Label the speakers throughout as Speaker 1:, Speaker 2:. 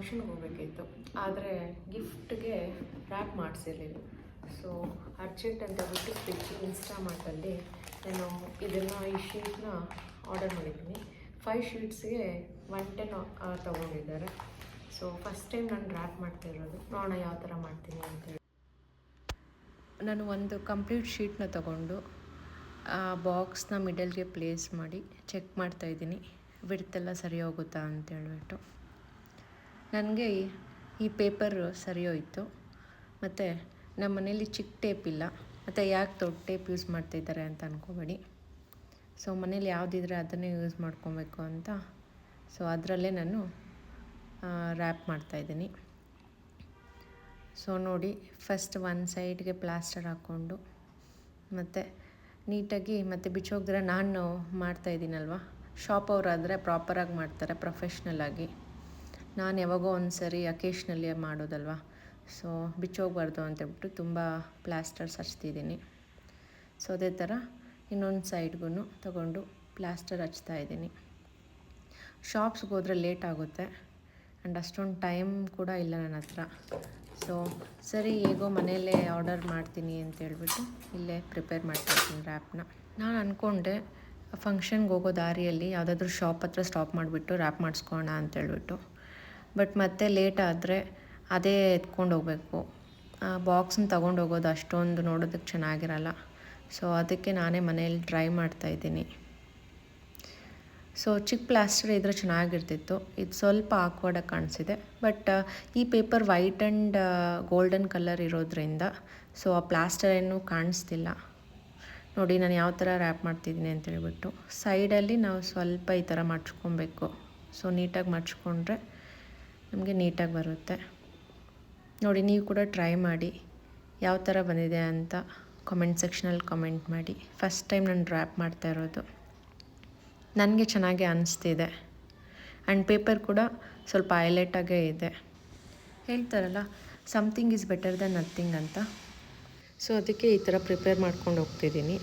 Speaker 1: ಫಂಕ್ಷನ್ಗೆ ಹೋಗಬೇಕಿತ್ತು ಆದರೆ ಗಿಫ್ಟ್ಗೆ ರ್ಯಾಪ್ ಮಾಡಿಸಿರಲಿಲ್ಲ. ಸೊ ಅರ್ಜೆಂಟ್ ಅಂತ ಬಿಟ್ಟು ಸ್ವಿಚ್ ಇನ್ಸ್ಟಾಮಾರ್ಟಲ್ಲಿ ನಾನು ಇದನ್ನು ಈ ಶೀಟ್ನ ಆರ್ಡರ್ ಮಾಡಿದ್ದೀನಿ. ಫೈವ್ ಶೀಟ್ಸ್ಗೆ ಒನ್ ಟೆನ್ ತೊಗೊಂಡಿದ್ದಾರೆ. ಸೊ ಫಸ್ಟ್ ಟೈಮ್ ನಾನು ರ್ಯಾಪ್ ಮಾಡ್ತಿರೋದು ನೋಡೋಣ ಯಾವ ಥರ ಮಾಡ್ತೀನಿ ಅಂತೇಳಿ ನಾನು ಒಂದು ಕಂಪ್ಲೀಟ್ ಶೀಟ್ನ ತಗೊಂಡು, ಆ ಬಾಕ್ಸ್ನ ಮಿಡಲ್ಗೆ ಪ್ಲೇಸ್ ಮಾಡಿ ಚೆಕ್ ಮಾಡ್ತಾಯಿದ್ದೀನಿ ಬಿಡ್ತೆಲ್ಲ ಸರಿ ಹೋಗುತ್ತಾ ಅಂತೇಳ್ಬಿಟ್ಟು ನನಗೆ ಈ ಪೇಪರ್ ಸರಿ ಹೋಯಿತು ಮತ್ತು ನಮ್ಮ ಮನೇಲಿ ಚಿಕ್ಕ ಟೇಪ್ ಇಲ್ಲ. ಮತ್ತು ಯಾಕೆ ದೊಡ್ಡ ಟೇಪ್ ಯೂಸ್ ಮಾಡ್ತಾಯಿದ್ದಾರೆ ಅಂತ ಅಂದ್ಕೋಬೇಡಿ ಸೊ ಮನೇಲಿ ಯಾವುದಿದ್ರೆ ಅದನ್ನೇ ಯೂಸ್ ಮಾಡ್ಕೊಬೇಕು ಅಂತ. ಸೊ ಅದರಲ್ಲೇ ನಾನು ರ್ಯಾಪ್ ಮಾಡ್ತಾಯಿದ್ದೀನಿ ಸೊ ನೋಡಿ ಫಸ್ಟ್ ಒನ್ ಸೈಡ್ಗೆ ಪ್ಲಾಸ್ಟರ್ ಹಾಕ್ಕೊಂಡು, ಮತ್ತು ನೀಟಾಗಿ, ಮತ್ತು ಬಿಚ್ಚೋಗಿದ್ರೆ ನಾನು ಮಾಡ್ತಾಯಿದ್ದೀನಲ್ವ ಶಾಪ್ ಅವರಾದರೆ ಪ್ರಾಪರಾಗಿ ಮಾಡ್ತಾರೆ ಪ್ರೊಫೆಷ್ನಲ್ ಆಗಿ. ನಾನು ಯಾವಾಗೋ ಒಂದು ಸರಿ ಅಕೇಶ್ನಲ್ಲಿ ಮಾಡೋದಲ್ವ? ಸೊ ಬಿಚ್ಚೋಗ್ಬಾರ್ದು ಅಂತೇಳ್ಬಿಟ್ಟು ತುಂಬ ಪ್ಲಾಸ್ಟರ್ಸ್ ಹಚ್ತಿದ್ದೀನಿ. ಸೊ ಅದೇ ಥರ ಇನ್ನೊಂದು ಸೈಡ್ಗೂ ತಗೊಂಡು ಪ್ಲಾಸ್ಟರ್ ಹಚ್ತಾ ಇದ್ದೀನಿ. ಶಾಪ್ಸ್ಗೆ ಹೋದರೆ ಲೇಟ್ ಆಗುತ್ತೆ. ಆ್ಯಂಡ್ ಅಷ್ಟೊಂದು ಟೈಮ್ ಕೂಡ ಇಲ್ಲ ನನ್ನ ಹತ್ರ. ಸೊ ಸರಿ, ಹೇಗೋ ಮನೆಯಲ್ಲೇ ಆರ್ಡರ್ ಮಾಡ್ತೀನಿ ಅಂತ ಹೇಳ್ಬಿಟ್ಟು ಇಲ್ಲೇ ಪ್ರಿಪೇರ್ ಮಾಡ್ತಾಯಿದ್ದೀನಿ ರ್ಯಾಪ್ನ ನಾನು ಅಂದ್ಕೊಂಡೆ ಫಂಕ್ಷನ್ಗೆ ಹೋಗೋ ದಾರಿಯಲ್ಲಿ ಯಾವುದಾದ್ರೂ ಶಾಪ್ ಹತ್ರ ಸ್ಟಾಪ್ ಮಾಡಿಬಿಟ್ಟು ರ್ಯಾಪ್ ಮಾಡಿಸ್ಕೋಣ ಅಂತೇಳ್ಬಿಟ್ಟು ಬಟ್ ಮತ್ತೆ ಲೇಟ್ ಆದರೆ ಅದೇ ಎತ್ಕೊಂಡು ಹೋಗಬೇಕು. ಆ ಬಾಕ್ಸನ್ನ ತೊಗೊಂಡು ಹೋಗೋದು ಅಷ್ಟೊಂದು ನೋಡೋದಕ್ಕೆ ಚೆನ್ನಾಗಿರಲ್ಲ. ಸೊ ಅದಕ್ಕೆ ನಾನೇ ಮನೇಲಿ ಟ್ರೈ ಮಾಡ್ತಾಯಿದ್ದೀನಿ ಸೊ ಚಿಕ್ಕ ಪ್ಲಾಸ್ಟರ್ ಇದ್ರೆ ಚೆನ್ನಾಗಿರ್ತಿತ್ತು. ಇದು ಸ್ವಲ್ಪ ಆಕ್ವರ್ಡಾಗಿ ಕಾಣಿಸಿದೆ. ಬಟ್ ಈ paper white and golden colour ಇರೋದ್ರಿಂದ ಸೊ ಆ ಪ್ಲಾಸ್ಟರ್ ಏನು ಕಾಣಿಸ್ತಿಲ್ಲ. ನೋಡಿ, ನಾನು ಯಾವ ಥರ ರ್ಯಾಪ್ ಮಾಡ್ತಿದ್ದೀನಿ ಅಂತ ಹೇಳ್ಬಿಟ್ಟು. ಸೈಡಲ್ಲಿ ನಾವು ಸ್ವಲ್ಪ ಈ ಥರ ಮಡ್ಚ್ಕೊಬೇಕು ಸೊ ನೀಟಾಗಿ ಮಡ್ಚ್ಕೊಂಡ್ರೆ ನಮಗೆ ನೀಟಾಗಿ ಬರುತ್ತೆ. ನೋಡಿ, ನೀವು ಕೂಡ ಟ್ರೈ ಮಾಡಿ. ಯಾವ ಥರ ಬಂದಿದೆ ಅಂತ ಕಮೆಂಟ್ ಸೆಕ್ಷನಲ್ಲಿ ಕಮೆಂಟ್ ಮಾಡಿ. ಫಸ್ಟ್ ಟೈಮ್ ನಾನು ರ್ಯಾಪ್ ಮಾಡ್ತಾ ಇರೋದು. ನನಗೆ ಚೆನ್ನಾಗಿ ಅನ್ನಿಸ್ತಿದೆ ಆ್ಯಂಡ್ ಪೇಪರ್ ಕೂಡ ಸ್ವಲ್ಪ ಹೈಲೈಟಾಗೇ ಇದೆ. ಹೇಳ್ತಾರಲ್ಲ something is better then nothing ಅಂತ. ಸೊ ಅದಕ್ಕೆ ಈ ಥರ ಪ್ರಿಪೇರ್ ಮಾಡ್ಕೊಂಡು ಹೋಗ್ತಿದ್ದೀನಿ.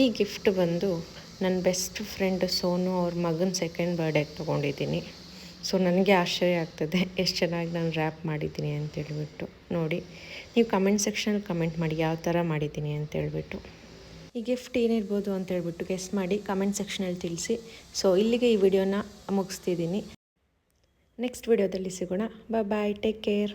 Speaker 1: ಈ ಗಿಫ್ಟ್ ಬಂದು ನನ್ನ ಬೆಸ್ಟ್ ಫ್ರೆಂಡ್ ಸೋನು ಅವ್ರ ಮಗನ ಸೆಕೆಂಡ್ ಬರ್ಡೇಗೆ ತೊಗೊಂಡಿದ್ದೀನಿ. ಸೊ ನನಗೆ ಆಶ್ಚರ್ಯ ಆಗ್ತದೆ ಎಷ್ಟು ಚೆನ್ನಾಗಿ ನಾನು ರ್ಯಾಪ್ ಮಾಡಿದ್ದೀನಿ ಅಂತೇಳ್ಬಿಟ್ಟು ನೋಡಿ, ನೀವು ಕಮೆಂಟ್ ಸೆಕ್ಷನಲ್ಲಿ ಕಮೆಂಟ್ ಮಾಡಿ ಯಾವ ಥರ ಮಾಡಿದ್ದೀನಿ ಅಂತೇಳ್ಬಿಟ್ಟು ಈ ಗಿಫ್ಟ್ ಏನಿರ್ಬೋದು ಅಂತೇಳ್ಬಿಟ್ಟು ಗೆಸ್ಟ್ ಮಾಡಿ ಕಮೆಂಟ್ ಸೆಕ್ಷನಲ್ಲಿ ತಿಳಿಸಿ. ಸೊ ಇಲ್ಲಿಗೆ ಈ ವಿಡಿಯೋನ ಮುಗಿಸ್ತಿದ್ದೀನಿ. ನೆಕ್ಸ್ಟ್ ವಿಡಿಯೋದಲ್ಲಿ ಸಿಗೋಣ. ಬಾಯ್ ಬಾಯ್ ಟೇಕ್ ಕೇರ್